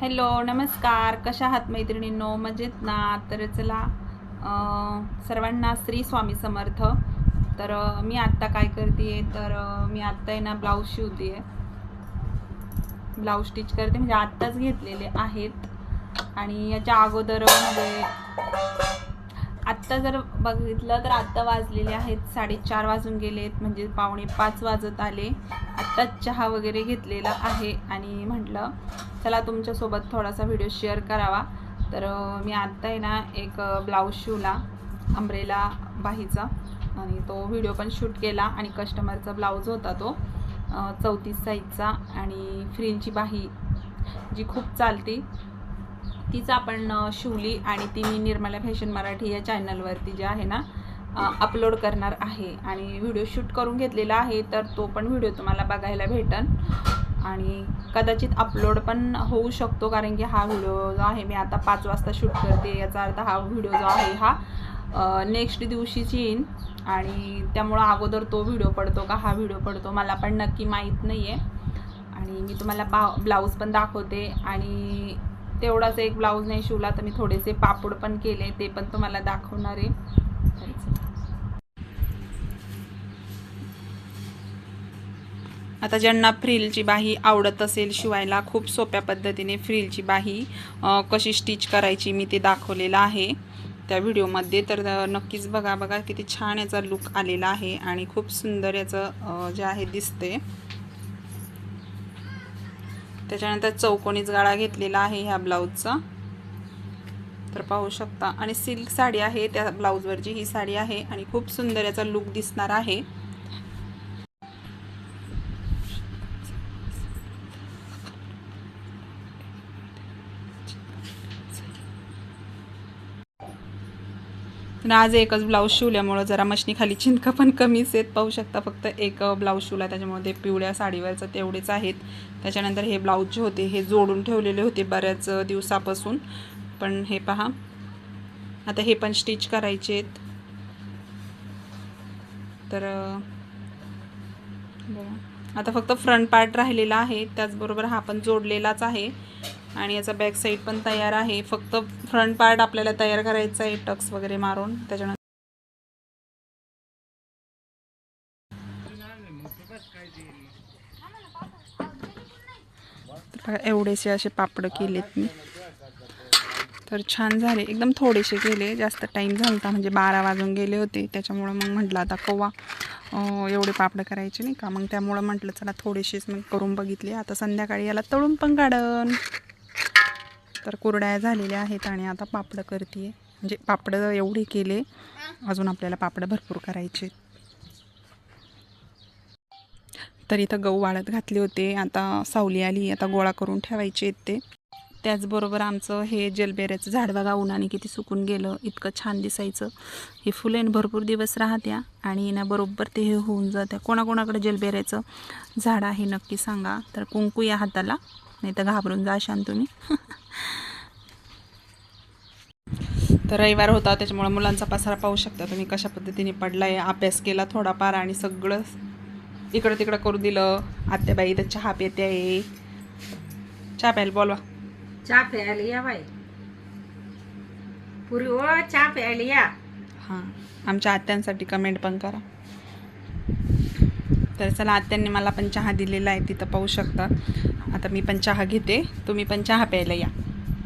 Hello नमस्कार. कशा आहात मैत्रिणींनो? मजेत ना? तर चला सर्वांना श्री स्वामी समर्थ. तर मी आत्ता काय करते तर मी आत्ता आहे ना ब्लाऊज शिवते आहे ब्लाऊज स्टिच करते. म्हणजे आत्ताच घेतलेले आहेत. आणि याच्या अगोदर म्हणजे आत्ता जर बघितलं तर आत्ता वाजलेले आहेत साडेचार वाजून गेलेत म्हणजे पावणे पाच वाजत आले. आत्ताच चहा वगैरे घेतलेला आहे आणि म्हटलं चला तुमच्यासोबत थोडासा व्हिडिओ शेअर करावा. तर मी आत्ता आहे ना एक ब्लाऊज शिवला अंब्रेला बाहीचा. आणि तो व्हिडिओ पण शूट केला आणि कस्टमरचा ब्लाऊज होता तो चौतीस साईजचा आणि फ्रिलची बाही जी खूप चालती तीच आपण शिवली आणि ती मी निर्मला फॅशन मराठी या चॅनलवरती जे आहे ना अपलोड करणार आहे. आणि व्हिडिओ शूट करून घेतलेला आहे तर तो पण व्हिडिओ तुम्हाला बघायला भेटन. आणि कदाचित अपलोड पण होऊ शकतो कारण की हा व्हिडिओ जो आहे मी आता पाच वाजता शूट करते याचा अर्थ हा व्हिडिओ जो आहे हा नेक्स्ट दिवशीच येईन. आणि त्यामुळं अगोदर तो व्हिडिओ पडतो का हा व्हिडिओ पडतो मला पण नक्की माहीत नाही आहे आणि मी तुम्हाला बा ब्लाऊज पण दाखवते. आणि तेवढाच एक ब्लाऊज नाही शिवला तर मी थोडेसे पापड पण केले ते पण तुम्हाला दाखवणार आहे. आता ज्यांना फ्रिलची बाही आवडत असेल शिवायला खूप सोप्या पद्धतीने फ्रिलची बाही कशी स्टिच करायची मी ते दाखवलेलं आहे. त्या व्हिडिओमध्ये तर नक्कीच बघा बघा किती छान याचा लुक आलेला आहे आणि खूप सुंदर याचं जे आहे दिसते त्याच्यानंतर चौकोनीच गाळा घेतलेला आहे ह्या ब्लाऊजचा. तर पाहू शकता. आणि सिल्क साडी आहे त्या ब्लाऊजवरची ही साडी आहे आणि खूप सुंदर याचा लुक दिसणार आहे. तर आज एकच ब्लाऊज शिवल्यामुळं जरा मशनीखाली चिंका पण कमीच आहेत. पाहू शकता फक्त एक ब्लाऊज शिवला. त्याच्यामुळे ते पिवळ्या साडीवरचं तेवढेच आहेत. त्याच्यानंतर हे ब्लाऊज जे होते हे जोडून ठेवलेले होते बऱ्याच दिवसापासून. पण हे पहा. आता हे पण स्टिच करायचे आहेत. तर बघा. आता फक्त फ्रंट पार्ट राहिलेला आहे. त्याचबरोबर हा पण जोडलेलाच आहे. आणि याचा बॅक साईड पण तयार आहे. फक्त फ्रंट पार्ट आपल्याला तयार करायचा आहे टक्स वगैरे मारून. त्याच्यानंतर एवढेसे असे पापड केलेत मी. तर छान झाले. एकदम थोडेसे केले. जास्त टाईम झाला होता म्हणजे बारा वाजून गेले होते. त्याच्यामुळं मग म्हटलं आता कवा एवढे पापड करायचे नाही का? मग त्यामुळं म्हटलं चला थोडेसेच मग करून बघितले. आता संध्याकाळी याला तळून पण काढन. तर कुरड्या झालेल्या आहेत आणि आता पापडं करते म्हणजे पापडं एवढे केले अजून आपल्याला पापडं भरपूर करायचे तर इथं गहू वाळत घातले होते आता सावली आली आता गोळा करून ठेवायचे आहेत ते. त्याचबरोबर आमचं हे जलबेऱ्याचं झाड बघा उन्हाने किती सुकून गेलं इतकं छान दिसायचं. हे फुलेन भरपूर दिवस राहत्या आणि ना बरोबर ते हे होऊन जात्या. कोणाकोणाकडे जलबेऱ्याचं झाड आहे नक्की सांगा. तर कुंकू या हाताला नाही तर घाबरून जाशान तुम्ही तर रविवार होता त्याच्यामुळे मुलांचा पसारा पाहू शकता तुम्ही कशा पद्धतीने पडलाय. अभ्यास केला थोडाफार आणि सगळं इकडं तिकडं करू दिलं. आत्याबाई तर चहा पिते आहे. चहा प्यायला बोलवा. चहा प्यायला या बाई. पुरी ओ चहा प्यायला या. हां आमच्या आत्यांसाठी कमेंट पण करा. तर चला आत्यांनी मला पण चहा दिलेला आहे तिथं पाहू शकता. आता मी पण चहा घेते. तुम्ही पण चहा प्यायला या.